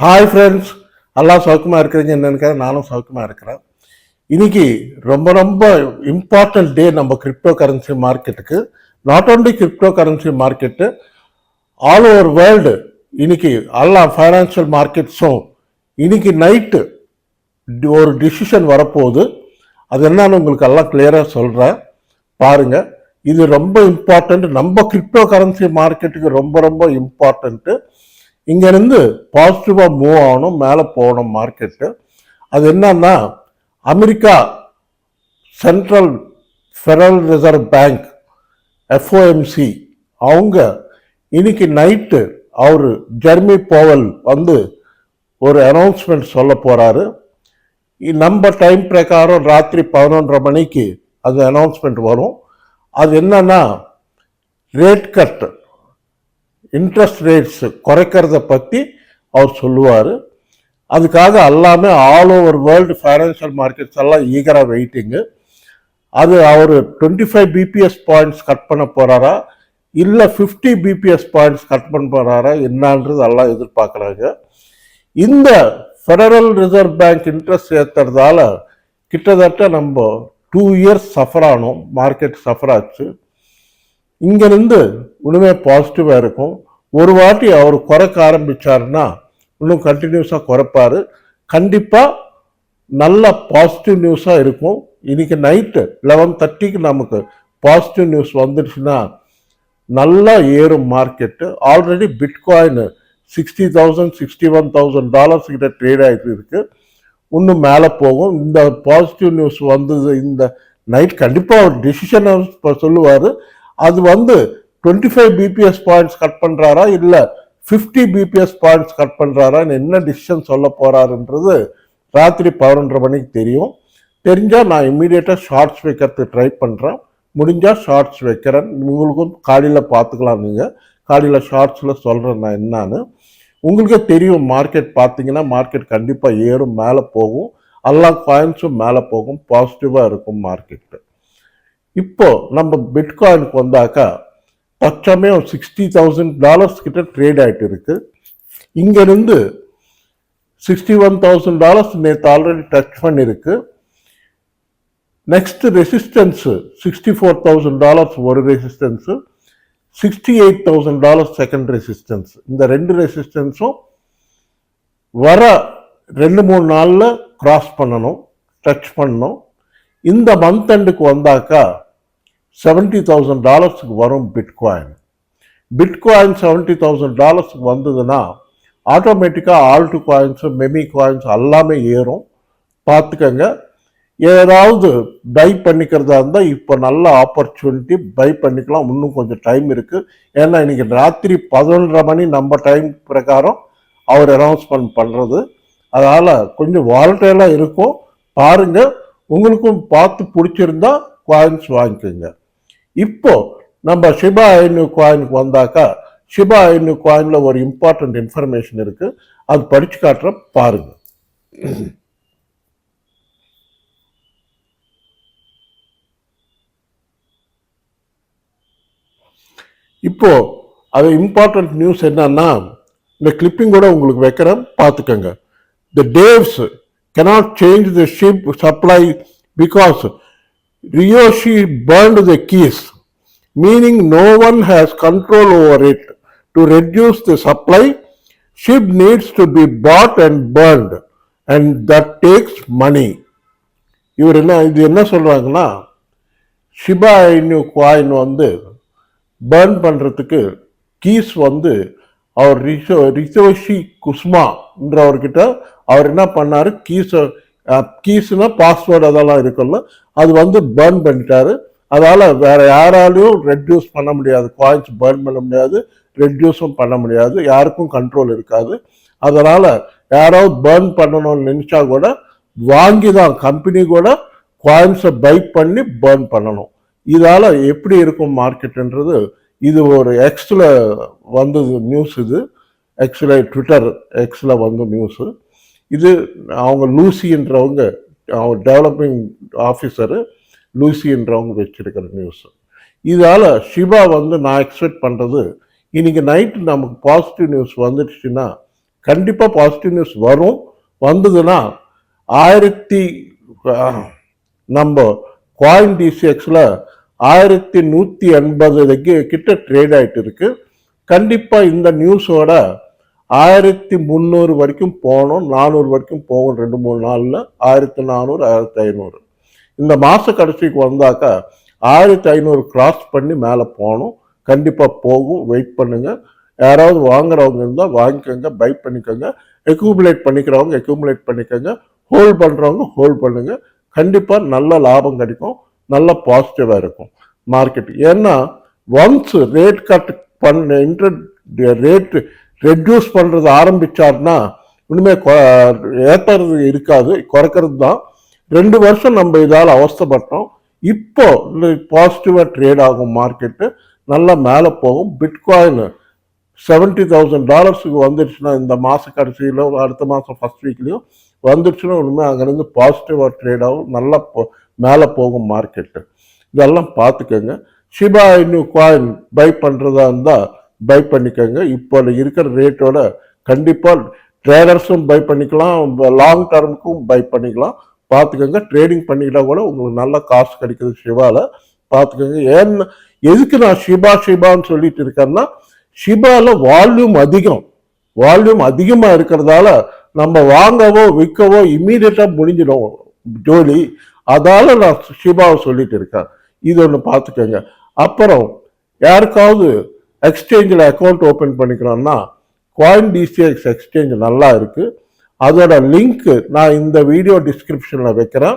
Hi friends எல்லாம் சௌக்கியமாக இருக்கிறீங்க என்னன்னு நானும் சௌக்கியமாக இருக்கிறேன். இன்னைக்கு ரொம்ப ரொம்ப இம்பார்ட்டன்ட் டே நம்ம கிரிப்டோ கரன்சி மார்க்கெட்டுக்கு not only cryptocurrency market all over world இன்னைக்கு எல்லா ஃபைனான்சியல் மார்க்கெட்ஸும் இன்னைக்கு நைட்டு ஒரு டிசிஷன் வரப்போகுது. அது என்னன்னு உங்களுக்கு எல்லாம் கிளியராக சொல்கிறேன் பாருங்க இது ரொம்ப இம்பார்ட்டண்ட் நம்ம கிரிப்டோ கரன்சி மார்க்கெட்டுக்கு ரொம்ப ரொம்ப இம்பார்ட்டண்ட்டு இங்கேருந்து பாசிட்டிவாக மூவ் ஆகணும் மேலே போகணும் மார்க்கெட்டு அது என்னன்னா America central federal reserve bank FOMC அவங்க இன்னைக்கு நைட்டு அவர் ஜெர்மி போவல் வந்து ஒரு அனௌன்ஸ்மெண்ட் சொல்ல போகிறாரு நம்ம டைம் பிரகாரம் ராத்திரி பதினொன்றரை மணிக்கு அது அனௌன்ஸ்மெண்ட் வரும். அது என்னன்னா ரேட் கட் இன்ட்ரெஸ்ட் ரேட்ஸ் குறைக்கிறத பற்றி அவர் சொல்லுவார். அதுக்காக எல்லாமே all over world financial markets எல்லாம் ஈகராக வெயிட்டிங்கு அது அவர் twenty five BPS points cut பண்ண போறாரா? இல்லை ஃபிஃப்டி பிபிஎஸ் பாயிண்ட்ஸ் கட் பண்ண போகிறாரா என்னான்றது எல்லாம் எதிர்பார்க்குறாங்க. இந்த ஃபெடரல் ரிசர்வ் பேங்க் இன்ட்ரெஸ்ட் ஏற்றுறதால கிட்டத்தட்ட நம்ம டூ இயர்ஸ் சஃபர் ஆனோம். மார்க்கெட் சஃபர் ஆச்சு. இங்கேருந்து இன்னுமே பாசிட்டிவாக இருக்கும். ஒரு வாட்டி அவர் குறைக்க ஆரம்பிச்சாருன்னா இன்னும் கண்டினியூஸாக குறைப்பாரு. கண்டிப்பாக நல்ல பாசிட்டிவ் நியூஸாக இருக்கும். இன்றைக்கி நைட்டு லெவன் தேர்ட்டிக்கு நமக்கு பாசிட்டிவ் நியூஸ் வந்துடுச்சுன்னா நல்லா ஏறும் market already bitcoin sixty thousand sixty one thousand dollars கிட்ட ட்ரேட் ஆகிட்டு இருக்குது இன்னும் மேலே போகும். இந்த பாசிட்டிவ் நியூஸ் வந்தது இந்த நைட் கண்டிப்பாக ஒரு டிசிஷன் சொல்லுவார். அது வந்து twenty five BPS points cut பண்ணுறாரா இல்லை ஃபிஃப்டி பிபிஎஸ் பாயிண்ட்ஸ் கட் பண்ணுறாரான்னு என்ன டிசிஷன் சொல்ல போகிறாருன்றது ராத்திரி பதினொன்றரை மணிக்கு தெரியும். தெரிஞ்சால் நான் இம்மீடியட்டாக ஷார்ட்ஸ் வைக்கிறதுக்கு ட்ரை பண்ணுறேன் முடிஞ்சால் ஷார்ட்ஸ் வைக்கிறேன். உங்களுக்கும் காலையில் பார்த்துக்கலாம் நீங்கள் காலையில் ஷார்ட்ஸில் சொல்கிறேன் நான் என்னான்னு. உங்களுக்கே தெரியும் மார்க்கெட் பார்த்தீங்கன்னா மார்க்கெட் கண்டிப்பாக ஏறும் மேலே போகும். எல்லா காயின்ஸும் மேலே போகும் பாசிட்டிவாக இருக்கும் மார்க்கெட்டு இப்போது நம்ம பிட்காயினுக்கு வந்தாக்கா தற்சமயம் சிக்ஸ்டி தௌசண்ட் டாலர்ஸ் கிட்ட ட்ரேட் ஆயிட்டு இருக்கு. இங்கேருந்து சிக்ஸ்டி ஒன் தௌசண்ட் டாலர்ஸ் நேற்று ஆல்ரெடி டச் பண்ணியிருக்கு next resistance sixty four thousand dollars ஒரு resistance sixty eight thousand dollars second resistance இந்த ரெண்டு ரெசிஸ்டன்ஸும் வர ரெண்டு மூணு நாளில் கிராஸ் பண்ணணும் டச் பண்ணணும். இந்த மந்த் எண்டுக்கு வந்தாக்கா செவன்ட்டி தௌசண்ட் டாலர்ஸுக்கு வரும் பிட்காயின் பிட்காயின் செவன்ட்டி தௌசண்ட் டாலர்ஸுக்கு வந்ததுன்னா ஆட்டோமேட்டிக்காக ஆல்ட் காயின்ஸு மெமி காயின்ஸ் எல்லாமே ஏறும். பார்த்துக்கங்க. ஏதாவது பை பண்ணிக்கிறதா இருந்தால் இப்போ நல்ல ஆப்பர்ச்சுனிட்டி பை பண்ணிக்கலாம். இன்னும் கொஞ்சம் டைம் இருக்குது ஏன்னா இன்னைக்கு ராத்திரி பதினொன்றரை மணி நம்ம டைம் பிரகாரம் அவர் அனௌன்ஸ்மெண்ட் பண்ணுறது அதனால் கொஞ்சம் வாலட்டைலாக இருக்கும். பாருங்கள் உங்களுக்கும் பார்த்து பிடிச்சிருந்தா காயின்ஸ் வாங்கிக்கோங்க. இப்போ நம்ம ஷிபா ஐநூ காயினுக்கு வந்தாக்கா ஷிபா ஐநூ காயினில் ஒரு இம்பார்ட்டன்ட் இன்ஃபர்மேஷன் இருக்குது அது படித்து காட்டுற பாருங்க. இப்போ அது இம்பார்ட்டன்ட் நியூஸ் என்னன்னா இந்த கிளிப்பிங் கூட உங்களுக்கு வைக்கிறேன் பார்த்துக்கோங்க. The devs cannot change the SHIB supply because Ryoshi burned the keys meaning no one has control over it to reduce the supply SHIB needs to be bought and burned and that takes money இவர் என்ன இது என்ன சொல்றாங்கன்னா Shiba Inu coin வந்து burn பண்ணுறதுக்கு keys வந்து அவர் ரிசோ ரிஷோ ரிஷோஷி குஸ்மான்றவர்கிட்ட அவர் என்ன பண்ணார் கீஸ் கீஸ்னா பாஸ்வேர்டு அதெல்லாம் இருக்குல்ல அது வந்து பேர்ன் பண்ணிட்டாரு. அதால வேற யாராலையும் ரெட்யூஸ் பண்ண முடியாது. காயின்ஸ் பேர்ன் பண்ண முடியாது ரெட்யூஸும் பண்ண முடியாது. யாருக்கும் கண்ட்ரோல் இருக்காது. அதனால யாராவது பேர்ன் பண்ணணும்னு நினைச்சா கூட வாங்கி தான் கம்பெனி கூட காயின்ஸை பை பண்ணி பேர்ன் பண்ணணும். இதால எப்படி இருக்கும் மார்க்கெட்டுன்றது இது ஒரு எக்ஸில் வந்தது நியூஸ் இது. எக்ஸில் ட்விட்டர் எக்ஸில் வந்த நியூஸு இது அவங்க லூசின்றவங்க அவங்க டெவலப்பிங் ஆஃபீஸரு லூசின்றவங்க வச்சிருக்கிற நியூஸ் இதால் ஷிபா வந்து நான் எக்ஸ்பெக்ட் பண்ணுறது இன்றைக்கி நைட்டு நமக்கு பாசிட்டிவ் நியூஸ் வந்துடுச்சுன்னா கண்டிப்பாக பாசிட்டிவ் நியூஸ் வரும். வந்ததுன்னா ஆயிரத்தி நம்ம காயின் டிசிஎக்ஸில் ஆயிரத்தி நூற்றி எண்பதுக்கு கிட்ட ட்ரேட் ஆகிட்டு இருக்குது கண்டிப்பாக இந்த நியூஸோட ஆயிரத்தி முந்நூறு வரைக்கும் போகணும் நானூறு வரைக்கும் போகும் ரெண்டு மூணு நாளில் ஆயிரத்தி நானூறு ஆயிரத்தி ஐநூறு. இந்த மாத கடைசிக்கு வந்தாக்கா ஆயிரத்தி ஐநூறு கிராஸ் பண்ணி மேலே போகணும் கண்டிப்பாக போகும் வெயிட் பண்ணுங்கள் யாராவது வாங்குறவங்க இருந்தால் வாங்கிக்கோங்க பை பண்ணிக்கோங்க. எக்யூமுலேட் பண்ணிக்கிறவங்க எக்யூமுலேட் பண்ணிக்கோங்க. ஹோல்ட் பண்ணுறவங்க ஹோல்ட் பண்ணுங்க. கண்டிப்பாக நல்ல லாபம் கிடைக்கும் நல்ல பாசிட்டிவாக இருக்கும் மார்க்கெட் ஏன்னா ஒன்ஸ் ரேட் கட் பண்ண இன்ட்ரெஸ்ட் ரேட்டு ரெடியூஸ் பண்ணுறது ஆரம்பித்தார்னா இனிமேல் ஏற்றுறது இருக்காது குறைக்கிறது தான் ரெண்டு வருஷம் நம்ம இதால் அவஸ்தைப்பட்டோம். இப்போ பாசிட்டிவாக ட்ரேட் ஆகும் மார்க்கெட்டு நல்லா மேலே போகும். பிட்காயின் செவன்ட்டி தௌசண்ட் டாலர்ஸுக்கு வந்துடுச்சுன்னா இந்த மாத கடைசியில அடுத்த மாதம் ஃபர்ஸ்ட் வீக்லேயும் வந்துடுச்சுன்னா ஒன்றுமே அங்கேருந்து பாசிட்டிவாக ட்ரேட் ஆகும். நல்லா போ மேலே போகும் மார்க்கெட்டு இதெல்லாம் பார்த்துக்கோங்க. ஷிபா இன்னும் காயின் பை பண்ணுறதா இருந்தால் பை பண்ணிக்கோங்க. இப்போ இருக்கிற ரேட்டோட கண்டிப்பாக ட்ரேடர்ஸும் பை பண்ணிக்கலாம். லாங் டர்முக்கும் பை பண்ணிக்கலாம். பார்த்துக்கோங்க. ட்ரேடிங் பண்ணிக்கிட்டால் கூட உங்களுக்கு நல்ல காசு கிடைக்குது ஷிவாவில் பார்த்துக்கோங்க. ஏன்னு எதுக்கு நான் ஷிபா ஷிபான்னு சொல்லிட்டு இருக்கேன்னா ஷிபாவில் வால்யூம் அதிகம். வால்யூம் அதிகமாக இருக்கிறதால நம்ம வாங்கவோ விற்கவோ இம்மீடியட்டாக முடிஞ்சிடும் ஜோலி. அதால் நான் ஷிபாவை சொல்லிட்டு இருக்கேன். இது ஒன்று பார்த்துக்கோங்க. அப்புறம் யாருக்காவது எக்ஸ்சேஞ்சில் அக்கௌண்ட் ஓப்பன் பண்ணிக்கிறோம்னா காயின் டிசிஎக்ஸ் எக்ஸ்சேஞ்ச் நல்லா இருக்குது அதோட லிங்க்கு நான் இந்த வீடியோ டிஸ்கிரிப்ஷனில் வைக்கிறேன்.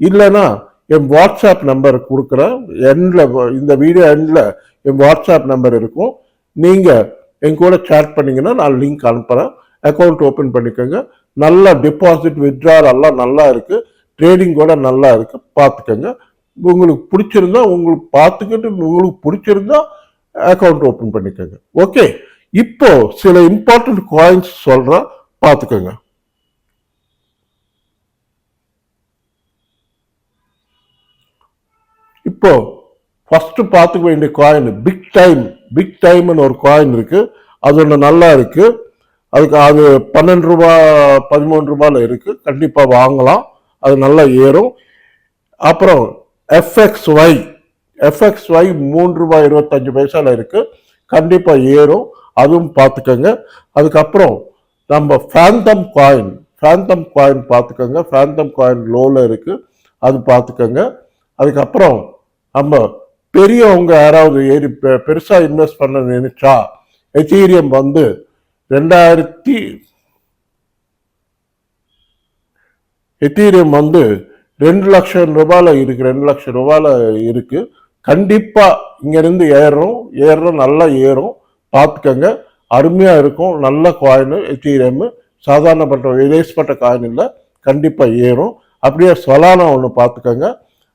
இல்லைன்னா என் வாட்ஸ்அப் நம்பர் கொடுக்குறேன். எண்டில் இந்த வீடியோ எண்டில் என் வாட்ஸ்அப் நம்பர் இருக்கும். நீங்கள் என் கூட சேட் பண்ணிங்கன்னா நான் லிங்க் அனுப்புகிறேன் அக்கௌண்ட் ஓப்பன் பண்ணிக்கோங்க. நல்ல டிபாசிட் வித்ட்ரால் எல்லாம் நல்லா இருக்குது ட்ரேடிங் கூட நல்லா இருக்குது பார்த்துக்கோங்க. உங்களுக்கு பிடிச்சிருந்தா உங்களுக்கு பார்த்துக்கிட்டு உங்களுக்கு பிடிச்சிருந்தா அக்கௌண்ட் ஓப்பன் பண்ணிக்கோங்க. ஓகே இப்போ சில இம்பார்ட்டன்ட் காயின்ஸ் சொல்கிறா பார்த்துக்கோங்க. இப்போ ஃபஸ்ட்டு பார்த்துக்க வேண்டிய காயின் பிக் டைம் பிக் டைம்னு ஒரு காயின் இருக்குது அது ஒன்று நல்லா இருக்குது அதுக்கு அது பன்னெண்டு ரூபா பதிமூணு ரூபாயில் இருக்குது கண்டிப்பாக வாங்கலாம். அது நல்லா ஏறும். அப்புறம் எஃப்எக்ஸ் ஒய் எஃப்எக்ஸ் ஒய் மூன்று ரூபாய் இருபத்தஞ்சு பைசாவில் இருக்குது கண்டிப்பாக ஏறும். அதுவும் பார்த்துக்கோங்க அதுக்கப்புறம் நம்ம ஃபேந்தம் காயின் ஃபேந்தம் காயின் பார்த்துக்கோங்க ஃபேந்தம் காயின் லோவில் இருக்கு. அது பார்த்துக்கோங்க அதுக்கப்புறம் நம்ம பெரியவங்க யாராவது ஏறி பெ- இன்வெஸ்ட் பண்ண நினைச்சா எத்தீரியம் வந்து ரெண்டாயிரத்தி எத்தீரியம் வந்து ரெண்டு லட்சம் ரூபாயில் இருக்கு. ரெண்டு லட்சம் ரூபாயில் இருக்குது கண்டிப்பாக இங்கேருந்து ஏறும் ஏறும் நல்லா ஏறும். பார்த்துக்கங்க. அருமையாக இருக்கும். நல்ல காயின் எத்தீரியம் சாதாரணப்பட்ட விதேசப்பட்ட காயின் இல்லை. கண்டிப்பாக ஏறும். அப்படியே சொலானா ஒன்று பார்த்துக்கங்க.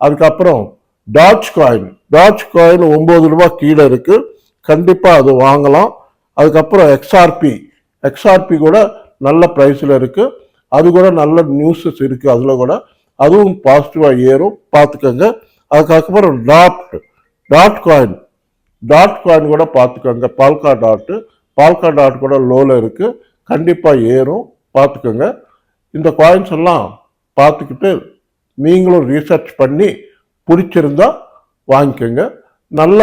அதுக்கப்புறம் டாட்ச் காயின் டாட்ச் காயின் ஒம்பது ரூபா கீழே இருக்குது கண்டிப்பாக அது வாங்கலாம். அதுக்கப்புறம் எக்ஸ்ஆர்பி எக்ஸ்ஆர்பி கூட நல்ல ப்ரைஸில் இருக்குது அது கூட நல்ல நியூஸஸ் இருக்குது அதில் கூட. அதுவும் பாசிட்டிவாக ஏறும். பார்த்துக்கோங்க. அதுக்கப்புறம் dot dot coin dot coin கூட பார்த்துக்கோங்க. பால்கா டாட்டு பால்கா டாட் கூட லோவில் இருக்குது கண்டிப்பாக ஏறும். பார்த்துக்கோங்க. இந்த காயின்ஸ் எல்லாம் பார்த்துக்கிட்டு நீங்களும் ரீசர்ச் பண்ணி பிடிச்சிருந்தா வாங்கிக்கோங்க. நல்ல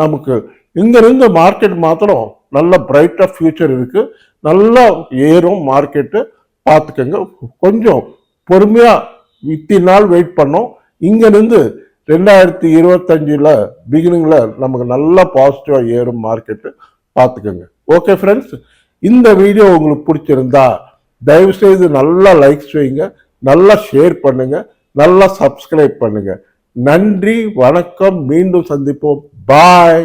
நமக்கு இங்கேருந்து மார்க்கெட் மாத்திரம் நல்ல பிரைட்டாக ஃப்யூச்சர் இருக்குது நல்லா ஏறும் மார்க்கெட்டு பார்த்துக்கோங்க. கொஞ்சம் பொறுமையாக இத்தனை நாள் வெயிட் பண்ணோம். இங்கேருந்து ரெண்டாயிரத்தி இருபத்தஞ்சில் பிகினிங்கில் நமக்கு நல்லா பாசிட்டிவாக ஏறும் மார்க்கெட்டு பார்த்துக்கோங்க. ஓகே ஃப்ரெண்ட்ஸ் இந்த வீடியோ உங்களுக்கு பிடிச்சிருந்தா தயவு செய்து நல்லா லைக்ஸ் வைங்க நல்லா ஷேர் பண்ணுங்கள் நல்லா சப்ஸ்கிரைப் பண்ணுங்கள் நன்றி வணக்கம். மீண்டும் சந்திப்போம். பாய்